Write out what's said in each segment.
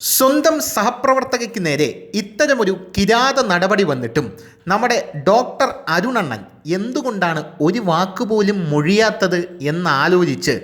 സ്വന്തം സഹപ്രവർത്തകയ്ക്ക് നേരെ ഇത്തരമൊരു കിരാത നടപടി വന്നിട്ടും നമ്മുടെ ഡോക്ടർ അരുണണ്ണൻ എന്തുകൊണ്ടാണ് ഒരു വാക്കുപോലും മൊഴിയാത്തത് എന്നാലോചിച്ച്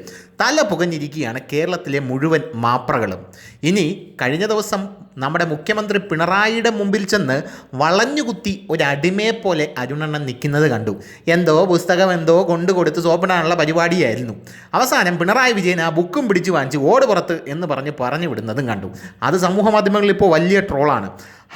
തല പുകഞ്ഞിരിക്കുകയാണ് കേരളത്തിലെ മുഴുവൻ മാപ്രകളും. ഇനി കഴിഞ്ഞ ദിവസം നമ്മുടെ മുഖ്യമന്ത്രി പിണറായിയുടെ മുമ്പിൽ ചെന്ന് വളഞ്ഞുകുത്തി ഒരു അടിമയെ പോലെ അരുണണ്ണൻ നിൽക്കുന്നത് കണ്ടു. എന്തോ പുസ്തകം എന്തോ കൊണ്ടു കൊടുത്ത് സോപ്പിടാനുള്ള പരിപാടിയായിരുന്നു. അവസാനം പിണറായി വിജയൻ ആ ബുക്കും പിടിച്ച് വാങ്ങിച്ച് ഓട് പുറത്ത് എന്ന് പറഞ്ഞ് പറഞ്ഞു വിടുന്നതും കണ്ടു. അത് സമൂഹ മാധ്യമങ്ങളിൽ ഇപ്പോൾ വലിയ ട്രോളാണ്.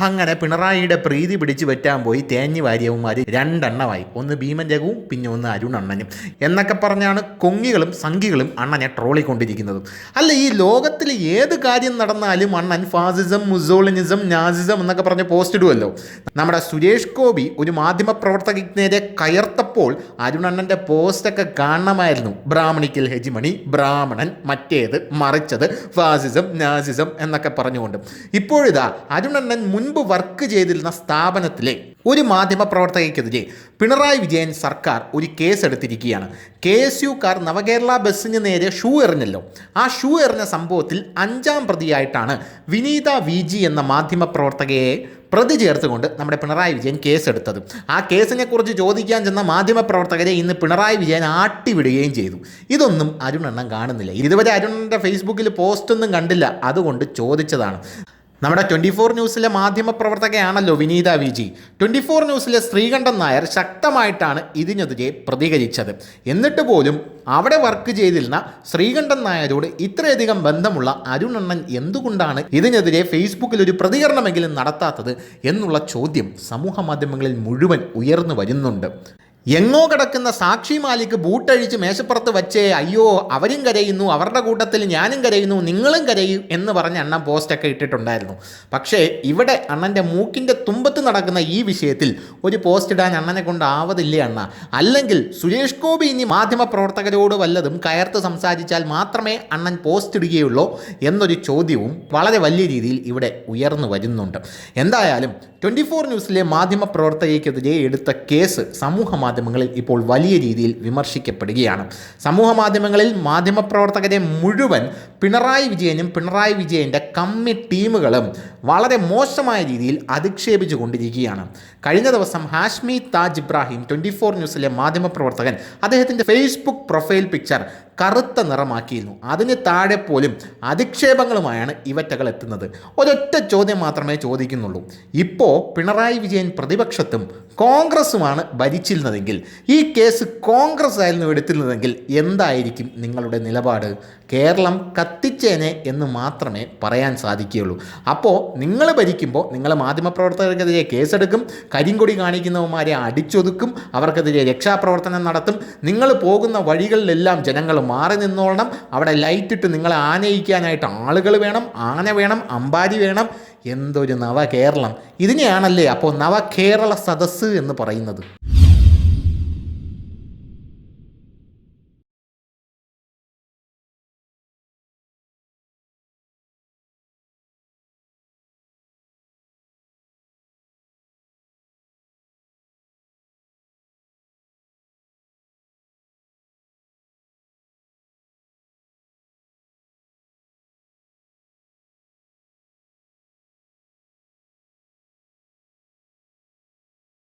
അങ്ങനെ പിണറായിയുടെ പ്രീതി പിടിച്ചു പറ്റാൻ പോയി തേഞ്ഞു വാര്യവന്മാർ രണ്ടെണ്ണമായി. ഒന്ന് ഭീമൻ രഘുവും പിന്നെ ഒന്ന് അരുൺ അണ്ണനും. എന്നൊക്കെ പറഞ്ഞാണ് കൊങ്ങികളും സംഘികളും അണ്ണനെ ട്രോളിക്കൊണ്ടിരിക്കുന്നത്. അല്ല ഈ ലോകത്തിൽ ഏത് കാര്യം നടന്നാലും അണ്ണൻ ഫാസിസം മുസോളിനിസം നാസിസം എന്നൊക്കെ പറഞ്ഞ് പോസ്റ്റ് ഇടുമല്ലോ നമ്മുടെ സുരേഷ് ഗോപി ഒരു മാധ്യമ നേരെ കയർത്തപ്പോൾ അരുണണ്ണന്റെ പോസ്റ്റൊക്കെ കാണണമായിരുന്നു. ബ്രാഹ്മണിക്കൽ ഹെജിമണി ബ്രാഹ്മണൻ മറ്റേത് മറിച്ചത് ഫാസിസം നാസിസം എന്നൊക്കെ പറഞ്ഞുകൊണ്ട്. ഇപ്പോഴിതാ അരുണണ്ണൻ മുൻപ് വർക്ക് ചെയ്തിരുന്ന സ്ഥാപനത്തിലെ ഒരു മാധ്യമ പ്രവർത്തകയ്ക്കെതിരെ പിണറായി വിജയൻ സർക്കാർ ഒരു കേസ് എടുത്തിരിക്കുകയാണ് കെ എസ് യു കാർ നവകേരള ബസ്സിന് നേരെ ഷൂ എറിഞ്ഞല്ലോ. ആ ഷൂ എറിഞ്ഞ സംഭവത്തിൽ അഞ്ചാം പ്രതിയായിട്ടാണ് വിനീത വി ജി എന്ന മാധ്യമപ്രവർത്തകയെ പ്രതി ചേർത്തുകൊണ്ട് നമ്മുടെ പിണറായി വിജയൻ കേസെടുത്തത്. ആ കേസിനെ കുറിച്ച് ചോദിക്കാൻ ചെന്ന മാധ്യമ പ്രവർത്തകരെ ഇന്ന് പിണറായി വിജയൻ ആട്ടിവിടുകയും ചെയ്തു. ഇതൊന്നും അരുണെണ്ണം കാണുന്നില്ല. ഇതുവരെ അരുണന്റെ ഫേസ്ബുക്കിൽ പോസ്റ്റൊന്നും കണ്ടില്ല. അതുകൊണ്ട് ചോദിച്ചതാണ്. നമ്മുടെ ട്വന്റി ഫോർ ന്യൂസിലെ മാധ്യമ പ്രവർത്തകയാണല്ലോ Vineetha V G twenty four ന്യൂസിലെ Sreekandan Nair ശക്തമായിട്ടാണ് ഇതിനെതിരെ പ്രതികരിച്ചത്. എന്നിട്ട് പോലും അവിടെ വർക്ക് ചെയ്തിരുന്ന ശ്രീകണ്ഠൻ നായരോട് ഇത്രയധികം ബന്ധമുള്ള അരുണണ്ണൻ എന്തുകൊണ്ടാണ് ഇതിനെതിരെ ഫേസ്ബുക്കിൽ ഒരു പ്രതികരണമെങ്കിലും നടത്താത്തത് എന്നുള്ള ചോദ്യം സമൂഹ മാധ്യമങ്ങളിൽ മുഴുവൻ ഉയർന്നു വരുന്നുണ്ട്. എങ്ങോ കിടക്കുന്ന സാക്ഷി മാലിക്ക് ബൂട്ടഴിച്ച് മേശപ്പുറത്ത് വച്ചേ അയ്യോ അവരും കരയുന്നു അവരുടെ കൂട്ടത്തിൽ ഞാനും കരയുന്നു നിങ്ങളും കരയും എന്ന് പറഞ്ഞ് അണ്ണൻ പോസ്റ്റൊക്കെ ഇട്ടിട്ടുണ്ടായിരുന്നു. പക്ഷേ ഇവിടെ അണ്ണന്റെ മൂക്കിന്റെ തുമ്പത്ത് നടക്കുന്ന ഈ വിഷയത്തിൽ ഒരു പോസ്റ്റ് ഇടാൻ അണ്ണനെ കൊണ്ട് ആവതില്ലേ അണ്ണ? അല്ലെങ്കിൽ സുരേഷ് ഗോപി ഇനി മാധ്യമ പ്രവർത്തകരോട് വല്ലതും കയർത്ത് സംസാരിച്ചാൽ മാത്രമേ അണ്ണൻ പോസ്റ്റ് ഇടുകയുള്ളൂ എന്നൊരു ചോദ്യവും വളരെ വലിയ രീതിയിൽ ഇവിടെ ഉയർന്നു വരുന്നുണ്ട്. എന്തായാലും ട്വന്റി ഫോർ ന്യൂസിലെ മാധ്യമ പ്രവർത്തകയ്ക്കെതിരെ എടുത്ത കേസ് സമൂഹ മാധ്യമങ്ങളിൽ ഇപ്പോൾ വലിയ രീതിയിൽ വിമർശിക്കപ്പെടുകയാണ്. സമൂഹ മാധ്യമങ്ങളിൽ മാധ്യമപ്രവർത്തകരെ മുഴുവൻ പിണറായി വിജയനും പിണറായി വിജയന്റെ കമ്മി ടീമുകളും വളരെ മോശമായ രീതിയിൽ അധിക്ഷേപിച്ചു കൊണ്ടിരിക്കുകയാണ് കഴിഞ്ഞ ദിവസം ഹാഷ്മി താജ് ഇബ്രാഹിം ട്വന്റി ഫോർ ന്യൂസിലെ മാധ്യമപ്രവർത്തകൻ അദ്ദേഹത്തിന്റെ ഫേസ്ബുക്ക് പ്രൊഫൈൽ പിക്ചർ കറുത്ത നിറമാക്കിയിരുന്നു. അതിന് താഴെ പോലും അധിക്ഷേപങ്ങളുമായാണ് ഇവറ്റകൾ എത്തുന്നത്. ഒരൊറ്റ ചോദ്യം മാത്രമേ ചോദിക്കുന്നുള്ളൂ. ഇപ്പോൾ പിണറായി വിജയൻ പ്രതിപക്ഷത്തും കോൺഗ്രസുമാണ് ഭരിച്ചിരുന്നതെങ്കിൽ ഈ കേസ് കോൺഗ്രസ് ആയിരുന്നു എടുത്തിരുന്നതെങ്കിൽ എന്തായിരിക്കും നിങ്ങളുടെ നിലപാട്? കേരളം കത്തിച്ചേനെ എന്ന് മാത്രമേ പറയാൻ സാധിക്കുകയുള്ളൂ. അപ്പോൾ നിങ്ങൾ ഭരിക്കുമ്പോൾ നിങ്ങൾ മാധ്യമപ്രവർത്തകർക്കെതിരെ കേസെടുക്കും കരിങ്കൊടി കാണിക്കുന്നവന്മാരെ അടിച്ചൊതുക്കും അവർക്കെതിരെ രക്ഷാപ്രവർത്തനം നടത്തും. നിങ്ങൾ പോകുന്ന വഴികളിലെല്ലാം ജനങ്ങൾ മാറി നിന്നോളണം. അവിടെ ലൈറ്റിട്ട് നിങ്ങളെ ആനയിക്കാനായിട്ട് ആളുകൾ വേണം ആന വേണം അമ്പാരി വേണം. എന്തൊരു നവകേരളം. ഇതിനെയാണല്ലേ അപ്പോൾ നവകേരള സദസ്സ് എന്ന് പറയുന്നത്.